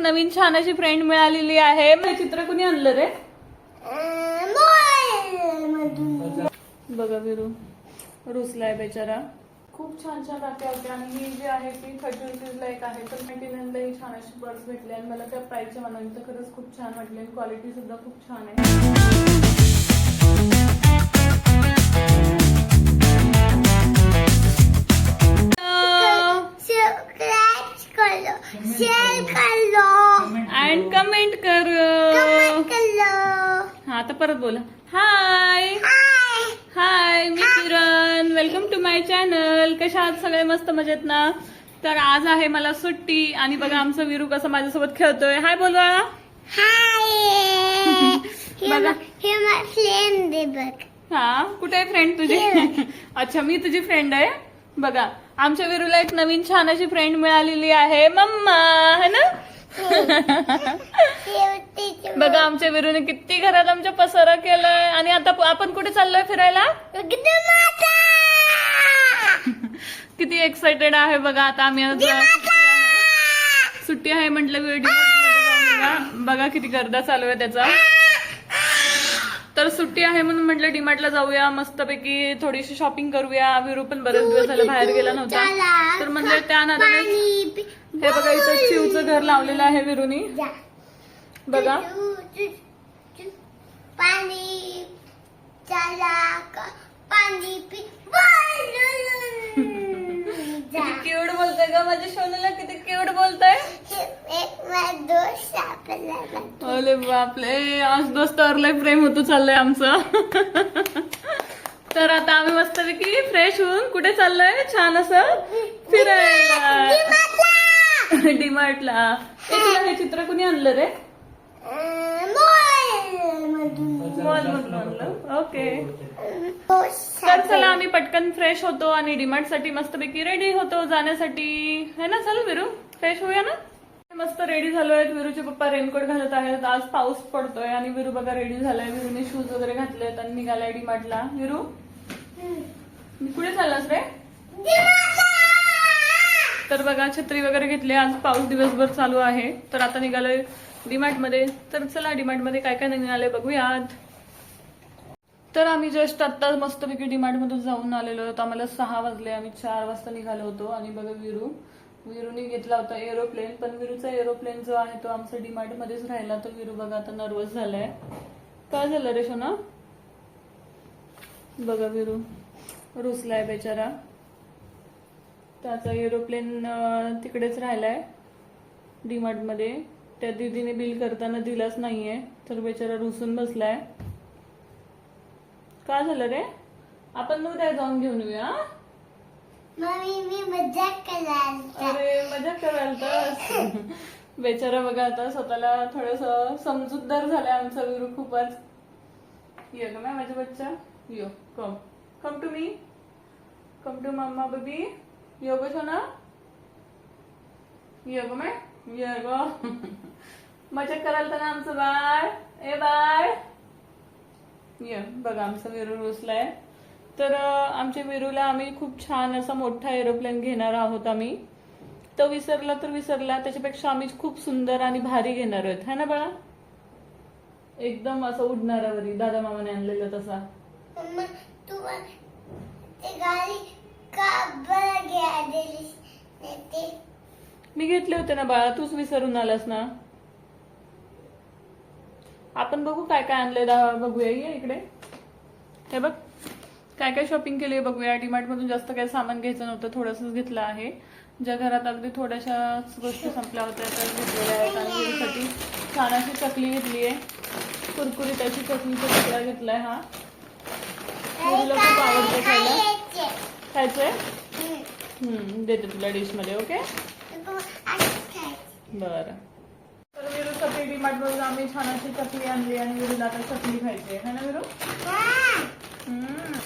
एक नवीन छान अशी फ्रेंड मिळालेली आहे. हे चित्र कुणी आणलं रे? बघा विरू रुसलाय बेचारा. खूप छान छान राख्या होत्या आणि ही जी आहे ती थर्टी रुपीजला एक आहे. तर नाईन्टी ही छान अशी पर्स भेटली आणि मला त्या प्राईसच्या मनाने तर खरंच खूप छान वाटली आणि क्वालिटी सुद्धा खूप छान आहे. करो। शेअर करो. अँड कमेंट कर। कमेंट करो. हा आता परत बोला. Hi hi hi me Kiran. Welcome to my channel कशा आहात सगळे? मस्त मजेत ना? तर आज आहे मला सुट्टी आणि बघा आमचं विरू कसं माझ्यासोबत खेळतोय. हाय बोला हाय हे बघा. हे फ्रेंड बघ. हा कुठे आहे फ्रेंड तुझी? अच्छा मी तुझी फ्रेंड आहे. बघा. आमच्या विरूला एक नवीन छान अशी फ्रेंड मिळालेली आहे. मम्मा है ना? बघा आमच्या विरूने किती घरात आमच्या पसारा केलाय. आणि आता आपण कुठे चाललोय फिरायला? किती एक्साइटेड आहे बघा आता आम्ही सुट्टी आहे. म्हटलं व्हिडिओ बघा किती गर्दा चालू आहे त्याचा. तर सुट्टी आहे म्हणून म्हटलं डीमार्टला जाऊया मस्तपैकी थोडीशी शॉपिंग करूया. विरू पण बरेच दिवस झाले बाहेर गेला नव्हता. तर म्हणलं त्या पी- हे बघा इथं चिवचं घर लावलेलं आहे विरूनी. बघा. पाणी. किती क्यूट बोलतोय का माझ्या सोनूला किती क्यूट बोलतोय. हे. अरे बापले आज दोस्तावर लय प्रेम होतो चाललंय आमचं. तर आता आम्ही मस्तपैकी फ्रेश होऊन कुठे चाललोय? छान असं फिरायला. डीमार्टला. तुला हे चित्र कुणी आणलं रे. मॉल मधून. आणलं. ओके. दोस्त तर चला आम्ही पटकन फ्रेश होतो आणि डीमार्टसाठी मस्तपैकी रेडी होतो जाण्यासाठी. है ना चल विरू? फ्रेश होऊया ना? मस्त रेडी झालोय. विरूचे पप्पा रेनकोट घालत आहेत. आज पाऊस पडतोय आणि विरू बघा रेडी झालाय. विरूने शूज वगैरे घातलेत आणि निघालाय डीमार्टला विरू? कुठे चाललास रे. तर बघा छत्री वगैरे घेतली. आज पाऊस दिवसभर चालू आहे. तर आता निघालोय डीमार्टमध्ये. तर चला डीमार्टमध्ये काय काय निघाले बघूयात. तर आम्ही जस्ट आत्ता मस्तपैकी डीमार्टमधून जाऊन आलेलो होतो आम्हाला सहा वाजले. आम्ही चार वाजता निघालो होतो. आणि बघा विरू. विरूने घेतला होता एरोप्लेन पण विरूचा एरोप्लेन जो आहे तो आमचा डीमार्ट मध्येच राहिला. तर विरू बघा आता नर्वस झालाय. काय झालं रे सोना बघा विरू. रुसलाय बेचारा. त्याचा एरोप्लेन तिकडेच राहिलाय. डीमार्टमध्ये. त्या दिदीने बिल करताना दिलाच नाहीये. तर बेचारा रुसून बसलाय. काय झालं रे? आपण उद्या जाऊन घेऊन येऊया हा? मम्मी मी मजाक करायला अरे मजा कराल तर बेचारा बघा आता स्वतःला थोडस समजूतदार झालाय आमचा विरू खूपच. ये ग मॅ माझा बच्चा. यो come come to me come to mamma baby यो ग सोना ये ग मॅ ये ग. मजा कराल तर ना आमचं बाळ. ए बाळ. ये बघा आमचा विरू रुसलाय तर अं, आमच्या विरूला आम्ही खूप छान असा मोठा एरोप्लेन घेणार आहोत आम्ही. तो विसरला तर विसरला त्याच्यापेक्षा आम्ही खूप सुंदर आणि भारी घेणार आहोत. है ना बाळा? एकदम असं उडणारावरी दादा मामाने आणलेलं तसा. मी घेतले होते ना बाळा तूच विसरून आलास ना? आपण बघू काय काय आणलंय बघूया. ये इकडे. हे बघ काय काय शॉपिंग केली आहे बघूया. डीमार्ट मधून जास्त काही सामान घ्यायचं नव्हतं थोडंसंच घेतलं आहे. ज्या घरात अगदी थोड्याशा गोष्टी संपल्या होत्या त्या घेतलेल्या आहेत. आणि विरूसाठी छान अशी चकली घेतली आहे. कुरकुरीत अशी चकलीचा तुकडा घेतलाय हा. विरूला खूप आवडतं खायला. खायचे. खायचंय देते तुला डिशमध्ये ओके. बरं. चपली विरूसाठी डीमार्ट मधून आम्ही छान अशी चकली आणली आणि विरूला आता चकली खायची. आहे ना विरू? हम्म.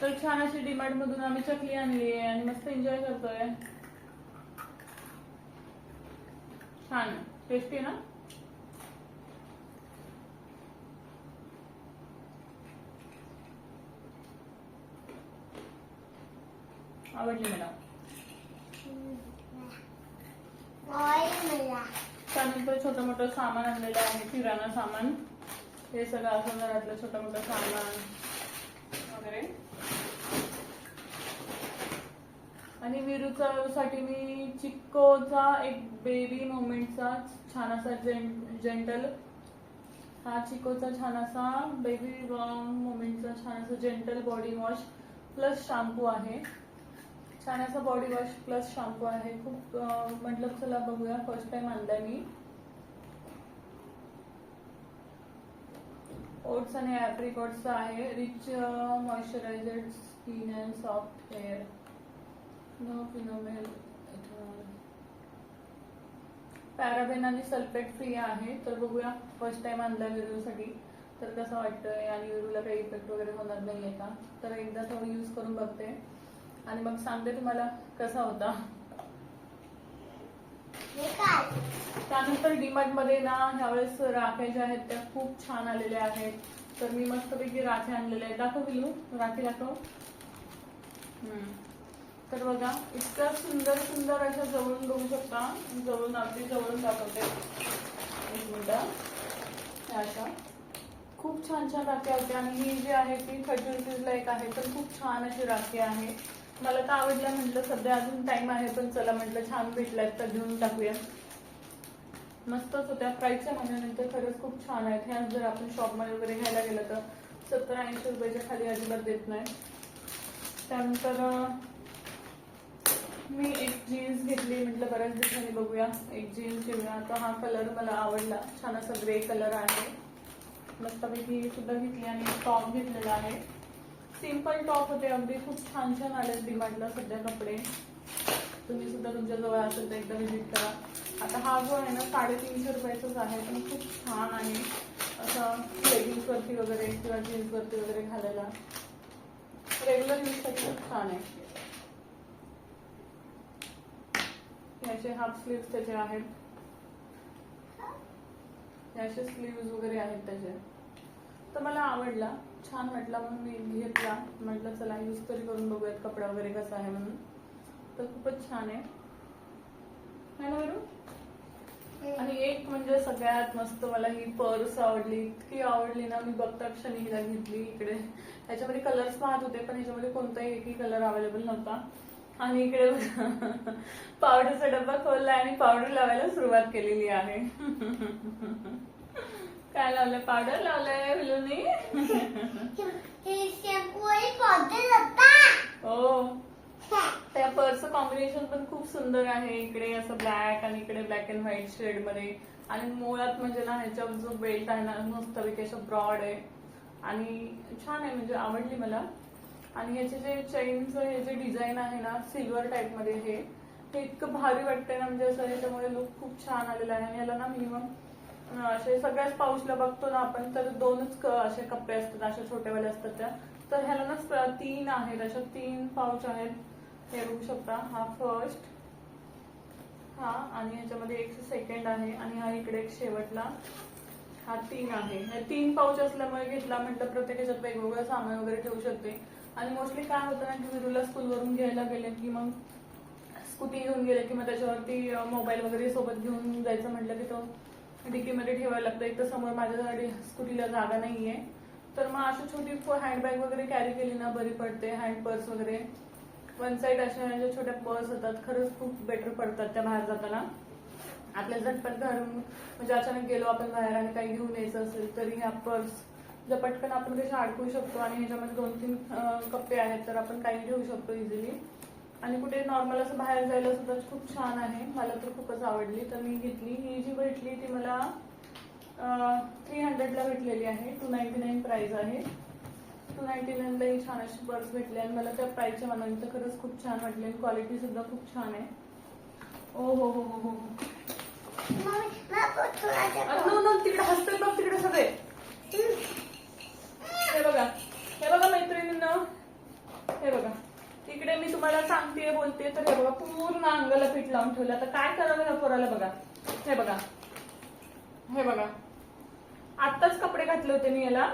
तर छान अशी डीमार्ट मधून आम्ही चकली आणली आहे आणि मस्त एन्जॉय करतोय. छान. टेस्टी ना? आवडली मला. त्यानंतर छोटं मोठं सामान आणलेलं आहे किराणा सामान. हे सगळं असं घरातलं छोटं मोठं सामान वगैरे. आणि विरूचा साठी मी चिक्कोचा एक बेबी मोमेंटचा छान असा जें जेंटल हा चिकोचा छान असा बेबी मोमेंटचा छान असा gentle body wash plus shampoo आहे. छान असा बॉडी वॉश प्लस शॅम्पू आहे. खूप म्हटलं चला बघूया. फर्स्ट टाइम आणलाय मी. ओट्स आणि ॲप्रिकॉटचा आहे. Rich moisturised skin and soft hair no फिनोमेल paraben आणि सल्फेट फ्री आहे. तर बघूया. फर्स्ट टाइम आणला विरूसाठी तर कसं वाटतंय? आणि विरूला काही इफेक्ट वगैरे होणार नाहीये का? तर एकदा थोडं यूज करून बघते. आणि मग सांगते तुम्हाला कसा होता. त्यानंतर डीमार्टमध्ये ना ह्यावेळेस राख्या ज्या आहेत त्या खूप छान आलेल्या आहेत. तर मी मस्तपैकी राख्या आणलेल्या आहेत. दाखव बिलू राखी दाखव. हम्म. तर बघा इतक्या सुंदर सुंदर अशा जवळून बघू शकता. जवळून अगदी जवळून दाखवते. एक मिनिट. अशा. खूप छान छान राख्या होत्या. आणि ही जी आहे ती रुपीजला एक आहे. तर खूप छान अशी राखी आहे. मला तर आवडलं म्हटलं सध्या अजून टाइम आहे पण चला म्हटलं छान भेटलाय तर घेऊन टाकूया. मस्तच होत्या. प्राईसच्या म्हणण्यानंतर खरंच खूप छान आहेत. ह्या जर आपण शॉपमध्ये वगैरे घ्यायला गेलं तर सत्तर ऐंशी रुपयाच्या खाली अजिबात देत नाही. त्यानंतर मी एक जीन्स घेतली. म्हटलं बऱ्याच दिवसांनी बघूया. एक जीन्स घेऊया तर हा कलर मला आवडला. छान असा ग्रे कलर आहे. मस्तपैकी सुद्धा घेतली आणि टॉप घेतलेला आहे. सिंपल टॉप होते. अगदी खूप छान छान आले डिमांडला सध्या कपडे. तुम्ही सुद्धा तुमच्या जवळ असेल तर एकदा व्हिजिट करा. आता हा जो आहे ना साडेतीनशे रुपयाचाच आहे पण खूप छान आहे. असं लेगिन्स वरती वगैरे किंवा जीन्स वरती वगैरे घालायला. रेग्युलर यूजसाठी खूप छान आहे. याचे हाफ स्लीव्स त्याचे आहेत. याचे स्लीव्स वगैरे आहेत त्याचे. तर मला आवडला. छान वाटला म्हणून मी घेतला. म्हटलं चला यूज तरी करून बघूयात कपडा वगैरे कसा आहे म्हणून. तर खूपच छान आहे. आणि एक म्हणजे सगळ्यात मस्त मला ही पर्स आवडली. इतकी आवडली ना मी बघता क्षणी हिला घेतली इकडे. ह्याच्यामध्ये कलर्स पाहत होते पण ह्याच्यामध्ये कोणताही एकही कलर अवेलेबल नव्हता. आणि इकडे पावडरचा डब्बा खोलला आणि पावडर लावायला सुरुवात केलेली आहे. काय लावलंय? पावडर लावलंय विलूनी हो. त्या पर्स कॉम्बिनेशन पण खूप सुंदर आहे. इकडे असं ब्लॅक आणि इकडे ब्लॅक अँड व्हाईट शेडमध्ये. आणि मुळात म्हणजे ना ह्याच्या जो बेल्ट आहे ना मस्त असं ब्रॉड आहे. आणि छान आहे म्हणजे आवडली मला. आणि ह्याचे जे चेनचं हे जे डिझाईन आहे ना सिल्वर टाईपमध्ये हे इतकं भारी वाटतंय ना म्हणजे असं याच्यामुळे लुक खूप छान आलेला आहे. आणि याला ना मिनिमम असे सगळ्याच पाऊसला बघतो ना आपण तर दोनच असे कप्पे असतात अशा छोट्यावाल्या असतात त्या. तर ह्याला ना तीन आहेत अशा तीन पाऊच आहेत. हे बघू शकता हा फर्स्ट हा आणि ह्याच्यामध्ये एक सेकंड आहे आणि हा इकडे एक शेवटला. हा तीन आहे. हे तीन पाऊच असल्यामुळे घेतला म्हटलं प्रत्येक ह्याच्यात वेगवेगळं सामान वगैरे ठेवू शकते. आणि मोस्टली काय होतं ना की विरूला स्कूलवरून घ्यायला गेले की मग स्कूटी घेऊन गेले की मग त्याच्यावरती मोबाईल वगैरे सोबत घेऊन जायचं म्हटलं की तो डिकीमध्ये ठेवायला लागतं एक तर समोर माझ्यासाठी स्कूटीला जागा नाहीये. तर मग अशी छोटी हँडबॅग वगैरे कॅरी केली ना बरी पडते. हँड पर्स वगैरे. वन साईड अशा ज्या छोट्या पर्स होतात. खरंच खूप बेटर पडतात त्या बाहेर जाताना. आपल्या झटपट घरून म्हणजे अचानक गेलो आपण बाहेर आणि काही घेऊन यायचं असेल तरी ह्या पर्स ज्या पटकन आपण कशा अडकू शकतो? आणि ह्याच्यामध्ये दोन तीन कप्पे आहेत तर आपण काही ठेवू शकतो इझिली आणि कुठे नॉर्मल असं बाहेर जायला सुद्धा खूप छान आहे. मला तर खूपच आवडली. तर मी घेतली. ही जी भेटली ती मला थ्री हंड्रेडला भेटलेली आहे. टू नाईन्टी नाईन प्राईज आहे. टू नाईन्टी नाईनला ही छान अशी पर्स भेटली आणि मला त्या प्राईजच्या मनाने तर खरंच खूप छान वाटली आणि क्वालिटी सुद्धा खूप छान आहे. ओ हो हो हो हो. हो तिकडे हसते बघ तिकडे सगळे. हे बघा. हे बघा मैत्रिणींना. हे बघा. इकडे मी तुम्हाला सांगते बोलते. तर हे बघा पूर्ण अंगाला पीठ लावून ठेवलं. आता काय करावं ह्या पोराला बघा. हे बघा. हे बघा. आत्ताच कपडे घातले होते मी याला.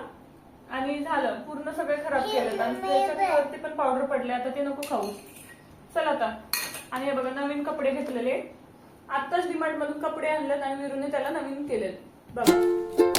आणि झालं. पूर्ण सगळे खराब केलं आणि त्याच्यावरती पण पावडर पडले. आता ते नको खाऊ. चला आता. आणि हे बघा नवीन कपडे घेतलेले. आत्ताच डिमार्ट मधून कपडे आणलेत आणि विरूने त्याला नवीन केलेत. बघा.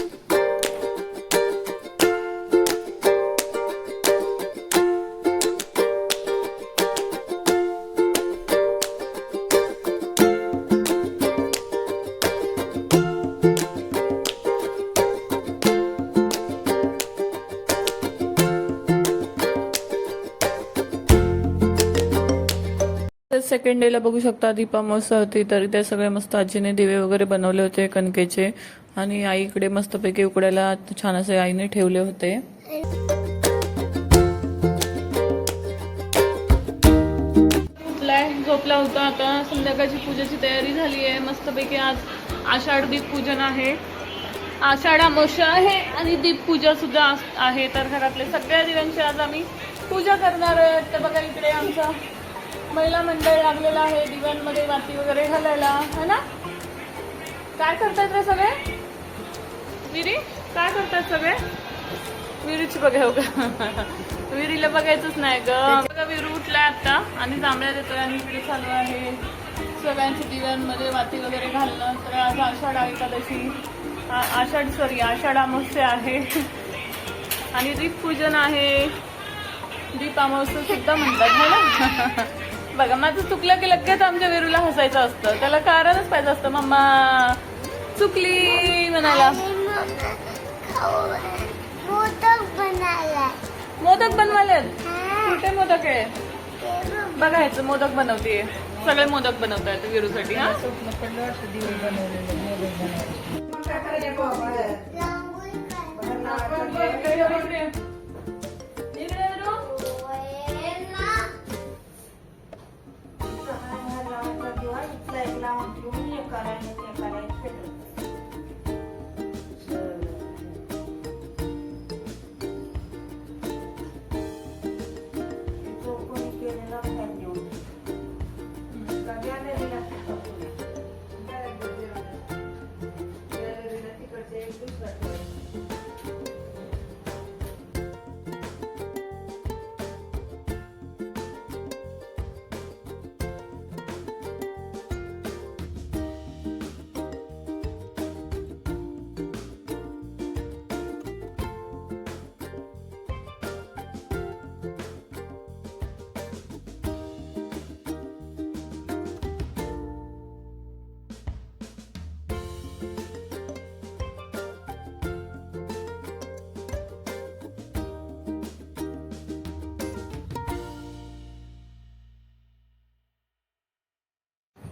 सेकंड बघू शकता. दीपा मस्त होती तरी त्या सगळे मस्त आजीने दिवे वगैरे बनवले होते कणकेचे. आणि आईकडे मस्तपैकी उकडायला छान असे आईने ठेवले होते. झोपला होता. आता संध्याकाळची पूजेची तयारी झाली आहे मस्तपैकी आज आषाढ दीप पूजन आहे. आषाढ अमावस्या आहे आणि दीप पूजा सुद्धा आहे. तर घरातले सगळ्या दिव्यांची आज आम्ही पूजा करणार आहोत. तर बघा इकडे आमचा महिला मंडळ लागलेला आहे दिव्यांमध्ये वाती वगैरे घालायला. है ना? काय करतायत रे सगळे? विरी काय करतायत सगळे? विरीची बघा हो का विरीला बघायचंच नाही ग. बघा विरू उठलाय आता. आणि जांभळ्या देतोय आणि इकडे चालू आहे. सगळ्यांच्या दिव्यांमध्ये वाती वगैरे घालणं. तर आज आषाढ एकादशी. आषाढ सॉरी आषाढ अमावस्या आहे. आणि दीपपूजन आहे. दीप अमावस्या सुद्धा म्हणतात ना? बघा माझं चुकलं की लगेच आमच्या विरूला हसायचं असतं. त्याला कारणच पाहिजे असतं मम्मा चुकली म्हणायला. मोदक बनायला. मोदक बनवायलेत हा, कुठे मोदक आहे. बघायचं मोदक बनवते सगळे मोदक बनवतायत विरूसाठी हा? रांगोळी la un triunghi care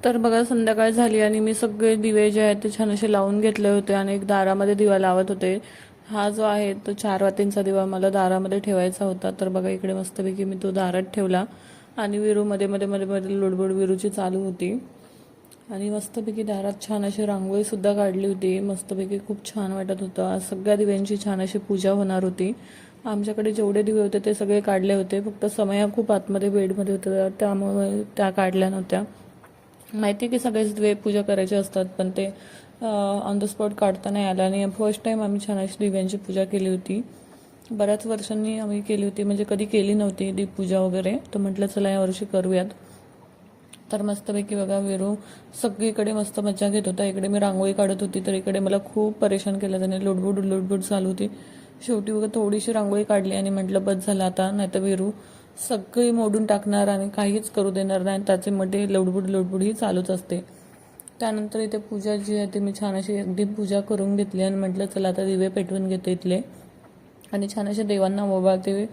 तर बघा संध्याकाळ झाली आणि मी सगळे दिवे जे आहेत ते छान असे लावून घेतले होते आणि एक दारामध्ये दिवा लावत होते. हा जो आहे तो चार वातींचा दिवा मला दारामध्ये ठेवायचा होता. तर बघा इकडे मस्तपैकी मी तो दारात ठेवला आणि विरू मध्ये मध्ये मध्ये मध्ये लुडबुड विरूची चालू होती. आणि मस्तपैकी दारात छान अशी रांगोळीसुद्धा काढली होती. मस्तपैकी खूप छान वाटत होतं. आज सगळ्या दिव्यांची छान अशी पूजा होणार होती. आमच्याकडे जेवढे दिवे होते ते सगळे काढले होते. फक्त समया खूप आतमध्ये बेडमध्ये होत्या त्यामुळे त्या काढल्या नव्हत्या. माहिती आहे की सगळेच दिवे पूजा करायचे असतात पण ते ऑन द स्पॉट काढता नाही आलं आणि फर्स्ट टाईम आम्ही छान अशी दिव्यांची पूजा केली होती. बऱ्याच वर्षांनी आम्ही केली होती म्हणजे कधी केली नव्हती दीपपूजा वगैरे. तर म्हटलं चला यावर्षी करूयात. तर मस्तपैकी बघा वेरू सगळीकडे मस्त मजा घेत होता. इकडे मी रांगोळी काढत होती तर इकडे मला खूप परेशान केलं. त्याने लुडबुड लुडबुड चालू होती. शेवटी बघा थोडीशी रांगोळी काढली आणि म्हटलं बस झालं आता. नाही तर वेरू सगळी मोडून टाकणार आणि काहीच करू देणार नाही. त्याचे मध्ये लुडबुड लुडबुड ही चालूच असते. त्यानंतर इथे पूजा जी आहे ती मी छान अशी अगदी पूजा करून घेतली आणि म्हटलं चला आता दिवे पेटवून घेते इथले. आणि छान असे देवांना ओवाळते.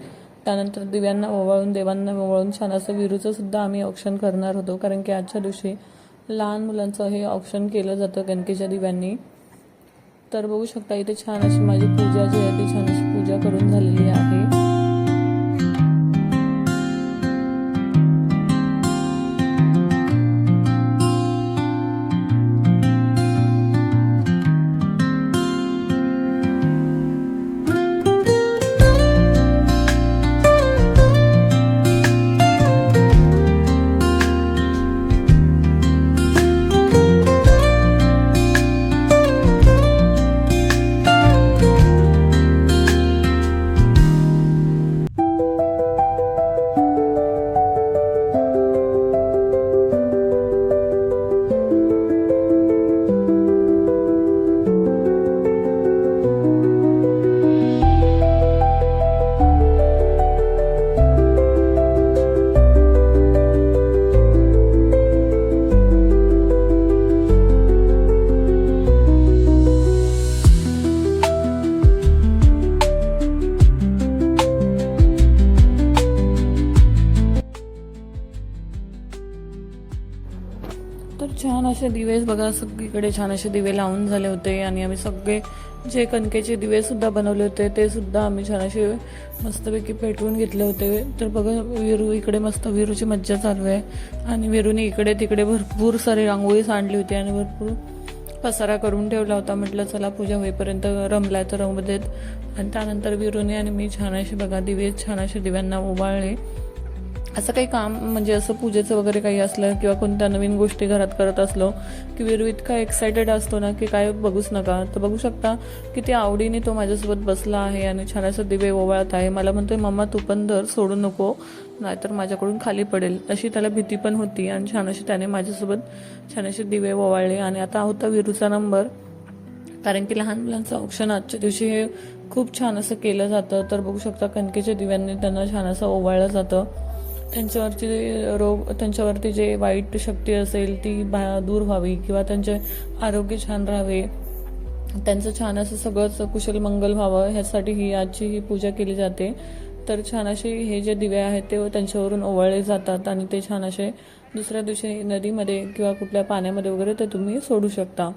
त्यानंतर दिव्यांना ओवाळून देवांना ओवाळून छान असं विरूचं सुद्धा आम्ही ऑप्शन करणार होतो. कारण की आजच्या दिवशी लहान मुलांचं हे ऑप्शन केलं जातं कणकेच्या दिव्यांनी. तर बघू शकता इथे छान अशी माझी पूजा जी आहे ती छान अशी पूजा करून झालेली आहे. कणकेचे दिवे बघा सगळीकडे छान असे दिवे लावून झाले होते आणि आम्ही सगळे जे कणकेचे दिवे सुद्धा बनवले होते ते सुद्धा आम्ही छान असे मस्तपैकी पेटवून घेतले होते. तर बघा विरू इकडे मस्त विरूची मज्जा चालू आहे. आणि विरूने इकडे तिकडे भरपूर सारी रांगोळी सांडली होती आणि भरपूर पसारा करून ठेवला होता. म्हटलं चला पूजा होईपर्यंत रमलाय तर रंग देत. आणि त्यानंतर विरूने आणि मी छान असे बघा दिवे छान असे दिव्यांना ओवाळले. असं काही काम म्हणजे असं पूजेचं वगैरे काही असलं किंवा कोणत्या नवीन गोष्टी घरात करत असलो की विरू इतका एक्सायटेड असतो ना की काय बघूच नका. तर बघू शकता किती आवडीने तो माझ्यासोबत बसला आहे आणि छान असं दिवे ओवाळत आहे. मला म्हणतोय मम्मा तू पण धर सोडू नको नाहीतर माझ्याकडून खाली पडेल. अशी त्याला भीती पण होती आणि छान अशी त्याने माझ्यासोबत छान असे दिवे ओवाळले. आणि आता होता विरूचा नंबर. कारण की लहान मुलांचं औक्षण आजच्या दिवशी हे खूप छान असं केलं जातं. तर बघू शकता कणकेच्या दिव्यांनी त्यांना छान असं ओवाळलं जातं. त्यांच्यावरती जे रोग त्यांच्यावरती जे वाईट शक्ती असेल ती बा दूर व्हावी किंवा त्यांचे आरोग्य छान राहावे. त्यांचं छान असं सगळंच कुशल मंगल व्हावं ह्यासाठी ही आजची ही पूजा केली जाते. तर छान असे हे जे दिवे आहेत ते त्यांच्यावरून ओवाळले जातात आणि ते छान असे दुसऱ्या दिवशी नदीमध्ये किंवा कुठल्या पाण्यामध्ये वगैरे ते तुम्ही सोडू शकता.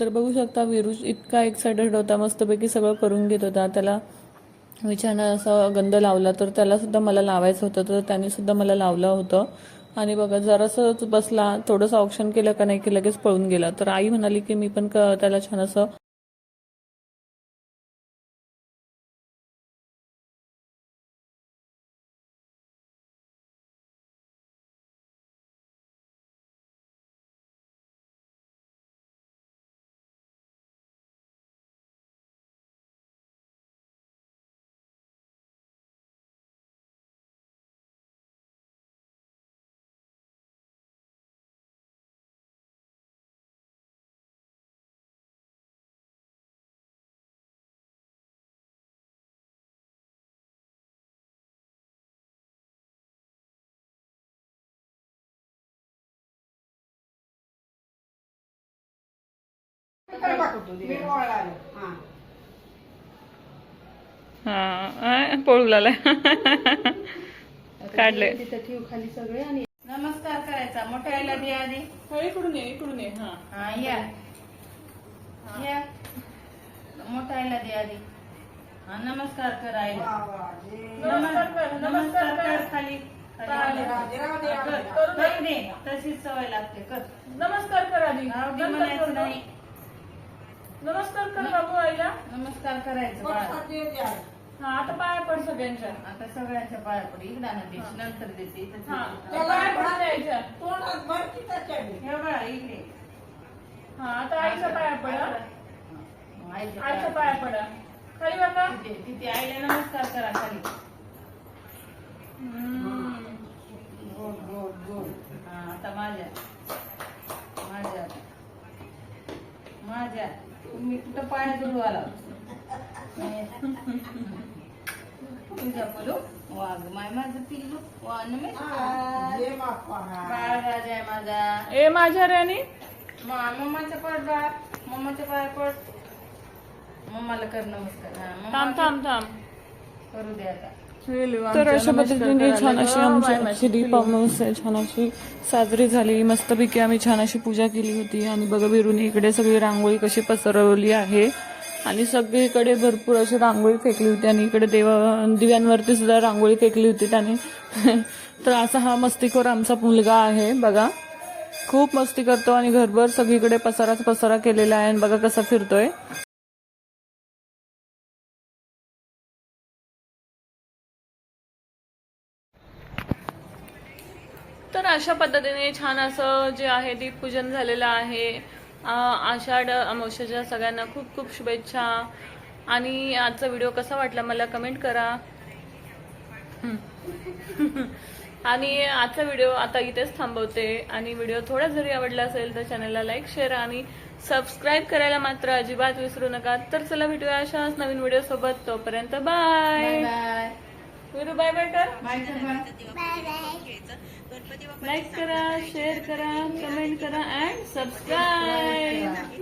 तर बघू शकता विरुष इतका एक्सायटेड होता मस्तपैकी सगळं करून घेत होता. त्याला मी असा गंध लावला तर त्यालासुद्धा मला लावायचं होतं तर त्यानेसुद्धा मला लावलं होतं. आणि बघा जरासं बसला थोडंसं ऑप्शन केलं का नाही की लगेच पळून गेला. तर आई म्हणाली की मी पण क- त्याला छान असं हा. पळू लागलाय काढले तिथं ठेव खाली सगळे आणि नमस्कार करायचा मोठ्या आईला दे आधी. इकडून ये इकडून ये हा. हा या. या. मोठ्या आईला दे आधी. हा नमस्कार कर आईला. नमस्कार कर नमस्कार कर खाली. खाली. कर. करू दे. तशीच सवय लागते कर. नमस्कार कर आधी. म्हणायचं नाही. नमस्कार कर बाबू आईला. नमस्कार करायचं बाळा. हा आता पाया पड सगळ्यांच्या. आता सगळ्यांच्या पाया पड. इकडा ना देश नंतर देते इथंच हा देते. पाया पडून द्यायच्या. हे बाळा इकडे. हा आता आईच्या पाया पडा. आईच्या आईच्या पाया पाया पडा. खाली बघा तिथे तिथे आईला नमस्कार करा खाली. गोड गोड गोड. हा आता माझ्या. माझ्या. माझ्या. तुम्ही कुठं पाया जोडू आला? तुझ्या बोलू वाघ माय माझं पिल्लू. वा नमस्कार बाळ. राजा आहे माझा. ए माझ्या राणी. मा मम्माच्या पड बाळ मम्माच्या पाया पड मम्माला कर नमस्कार. हा, थांब मम्मा थांब थांब. करू दे आता. तर अशा पद्धतीने छान अशी आमची आजची दीप अमावस्या छान अशी साजरी झाली. मस्तपैकी आम्ही छान अशी पूजा केली होती. आणि बघा विरुनी इकडे सगळी रांगोळी कशी पसरवली आहे. आणि सगळीकडे भरपूर अशी रांगोळी फेकली होती. आणि इकडे देवा दिव्यांवरती सुद्धा रांगोळी फेकली होती. त्याने तर असा हा मस्तीखोर आमचा मुलगा आहे. बघा खूप मस्ती करतो आणि घरभर सगळीकडे पसाराच पसारा केलेला आहे. आणि बघा कसा फिरतोय. अशा पद्धतीने छान असं जे आहे दीपपूजन झालेलं आहे. आषाढ अमावस्याच्या सगळ्यांना खूप खूप शुभेच्छा. आणि आजचा व्हिडिओ कसा वाटला मला कमेंट करा. आणि आजचा व्हिडिओ आता इथेच थांबवते. आणि व्हिडिओ थोडा जरी आवडला असेल तर चॅनलला लाईक शेअर आणि सबस्क्राईब करायला मात्र अजिबात विसरू नका. तर चला भेटूया अशाच नवीन व्हिडिओ सोबत. तोपर्यंत बाय बाय बाय बाय कर लाईक करा शेअर करा कमेंट करा अँड सबस्क्राईब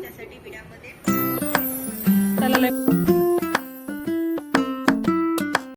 like-